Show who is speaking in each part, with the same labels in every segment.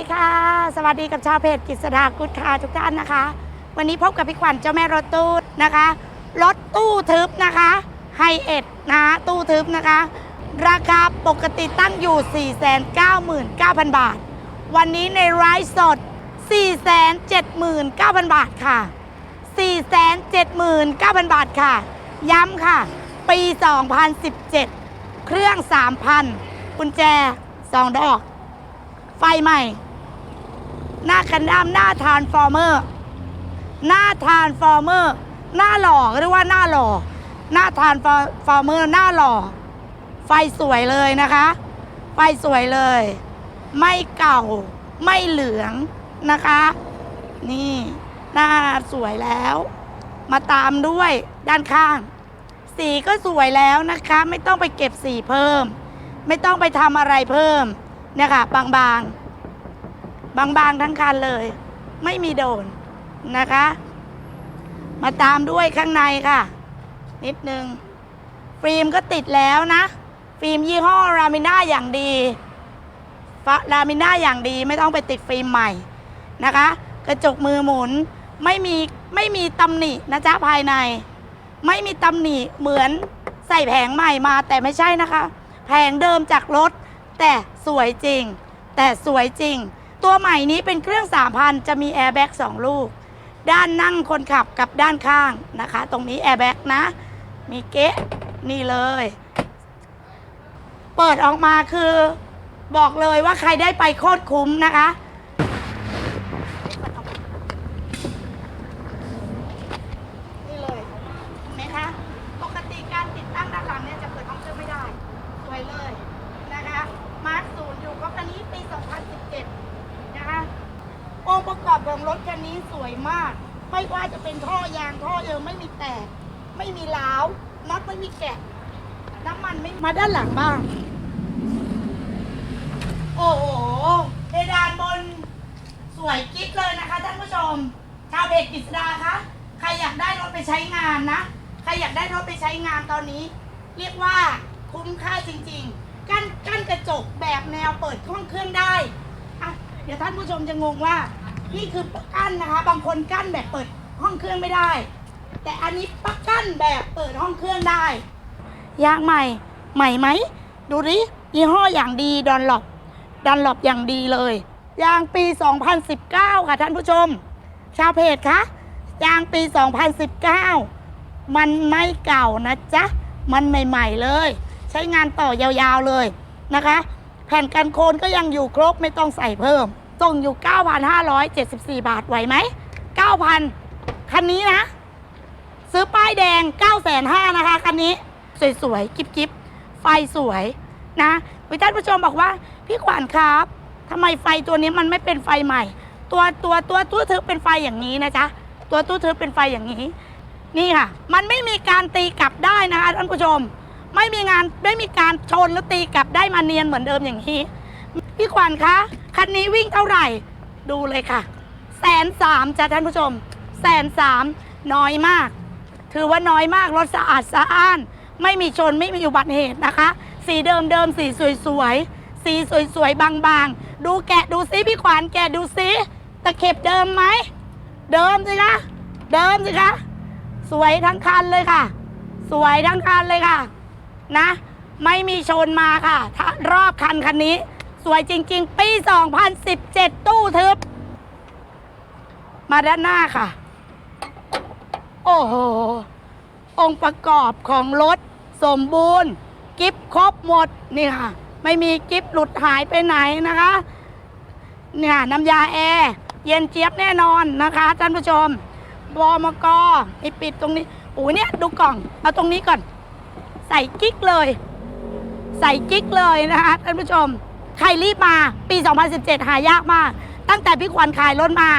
Speaker 1: สวัสดีค่ะ สวัสดีกับชาวเพจกิษดากุศคาทุกท่านนะคะ วันนี้พบกับพี่ขวัญเจ้าแม่รถตู้นะคะ รถตู้ทึบนะคะไฮเอ็ดนะตู้ทึบนะคะ ราคาปกติตั้งอยู่ 499,000 บาท วันนี้ในไลฟ์สด 479,000 บาทค่ะ 479,000 บาทค่ะ ย้ำค่ะ ปี 2017 เครื่อง 3,000กุญแจ 2 ดอกไฟใหม่ หน้ากันดามหน้าทานฟอร์เมอร์ หน้าทานฟอร์เมอร์ หน้าหล่อเรียกว่าหน้าหล่อ หน้าทานฟอร์เมอร์ หน้าหล่อ ไฟสวยเลยนะคะ ไฟสวยเลย ไม่เก่า ไม่เหลืองนะคะ นี่ หน้าสวยแล้ว มาตามด้วยด้านข้าง สีก็สวยแล้วนะคะ ไม่ต้องไปเก็บสีเพิ่ม ไม่ต้องไปทำอะไรเพิ่ม เนี่ยค่ะ บางๆ บางๆทั้งคันเลย ไม่มีโดนนะคะ มาตามด้วยข้างในค่ะ นิดนึง ฟิล์มก็ติดแล้วนะ ฟิล์มยี่ห้อรามิน่าอย่างดีฟรามิน่าอย่างดีไม่ต้องไปติดฟิล์มใหม่นะคะ กระจกมือหมุนไม่มีไม่มีตำหนินะจ๊ะภายใน ไม่มีตำหนิเหมือนใส่แผงใหม่มาแต่ไม่ใช่นะคะ แผงเดิมจากรถแต่สวยจริง แต่สวยจริง ตัวใหม่นี้เป็นเครื่อง 3,000 จะมีแอร์แบ็ก2ลูก ด้านนั่งคนขับกับด้านข้างนะคะ ตรงนี้แอร์แบ็กนะ มีเก๊ะนี่เลย เปิดออกมาคือ บอกเลยว่าใครได้ไปโคตรคุ้มนะคะ นี่เลยเห็นไหมคะ ปกติการติดตั้งด้านหลังเนี่ยจะเปิดห้องเครื่องไม่ได้ สวยเลยนะคะ มาร์คศูนย์อยู่ก็คันนี้ปี 2017 นะคะ องค์ประกอบของรถคันนี้สวยมาก ไม่ว่าจะเป็นท่อยางท่อเดิมไม่มีแตก ไม่มีล้าวน็อตไม่มีแกะ น้ำมันไม่มาด้านหลังบ้าง โอ้โหเพดานบนสวยกิ๊กเลยนะคะท่านผู้ชม ชาวเพจกฤษดาคะใครอยากได้รถไปใช้งานนะ ใครอยากได้รถไปใช้งานตอนนี้ เรียกว่าคุ้มค่าจริง ๆ กั้นกั้นกระจกแบบแนวเปิดห้องเครื่องได้อะเดี๋ยวท่านผู้ชมจะงงว่า นี่คือกั้นนะคะ บางคนกั้นแบบเปิดห้องเครื่องไม่ได้ แต่อันนี้ปักกั้นแบบเปิดห้องเครื่องได้ ยางใหม่ ใหม่ไหม ดูดิยี่ห้ออย่างดีดอนหลบดอนหลบอย่างดีเลย ยางปี 2019 ค่ะท่านผู้ชม ชาวเพจคะ ยางปี 2019 มันไม่เก่านะจ๊ะ มันใหม่ ๆ เลย ใช้งานต่อยาวๆเลยนะคะ แผ่นกันโคนก็ยังอยู่ครบไม่ต้องใส่เพิ่ม ส่งอยู่ 9,574 บาทไหวไหม 9,000 คันนี้นะ ซื้อป้ายแดง 9 5 0 0นะคะ คันนี้ สวยๆ กิ๊บๆ ไฟสวยนะวิท่านผู้ชมบอกว่า พี่ขวัญครับทำไมไฟตัวนี้มันไม่เป็นไฟใหม่ ตัวตัวตัวตู้ทึบเป็นไฟอย่างนี้นะจ๊ะ ตัวตู้ทึบเป็นไฟอย่างนี้ นี่ค่ะ มันไม่มีการตีกลับได้นะคะท่านผู้ชม ไม่มีงานไม่มีการชนแล้วตีกลับได้มาเนียนเหมือนเดิมอย่างนี้ พี่ขวัญคะ คันนี้วิ่งเท่าไหร่ ดูเลยค่ะแสนสามจ้ะท่านผู้ชมแสนสามน้อยมาก ถือว่าน้อยมากรถสะอาดสะอ้าน ไม่มีชนไม่มีอุบัติเหตุนะคะ สีเดิมเดิมสีสวยๆสีสวยๆบางๆ ดูแกะดูซิพี่ขวัญแกะดูซิตะเข็บเดิมไหม เดิมสิคะเดิมสิคะสวยทั้งคันเลยค่ะ สวยทั้งคันเลยค่ะ นะ ไม่มีชนมาค่ะรอบคันคันนี้ สวยจริง ๆ ปี 2017 ตู้ทึบ มาด้านหน้าค่ะ โอ้โห องค์ประกอบของรถ สมบูรณ์ กิฟครบหมด นี่ค่ะ ไม่มีกิฟหลุดหายไปไหนนะคะ เนี่ยน้ำยาแอร์เย็นเจี๊ยบแน่นอนนะคะท่านผู้ชมบอมกไอปิดตรงนี้โอ้ยเนี่ยดูกล่อง เอาตรงนี้ก่อน ใส่กิ๊กเลย ใส่กิ๊กเลยนะคะท่านผู้ชม ใครรีบมาปี 2017 หายากมาก ตั้งแต่พี่ขวัญขายรถมา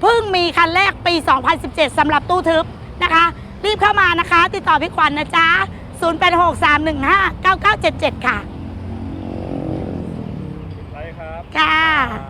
Speaker 1: เพิ่งมีคันแรกปี 2017สำหรับตู้ทึบนะคะ รีบเข้ามานะคะ ติดต่อพี่ขวัญนะจ๊ะ 0863159977 ค่ะ
Speaker 2: ไปครับ
Speaker 1: ค่ะ
Speaker 2: ครับ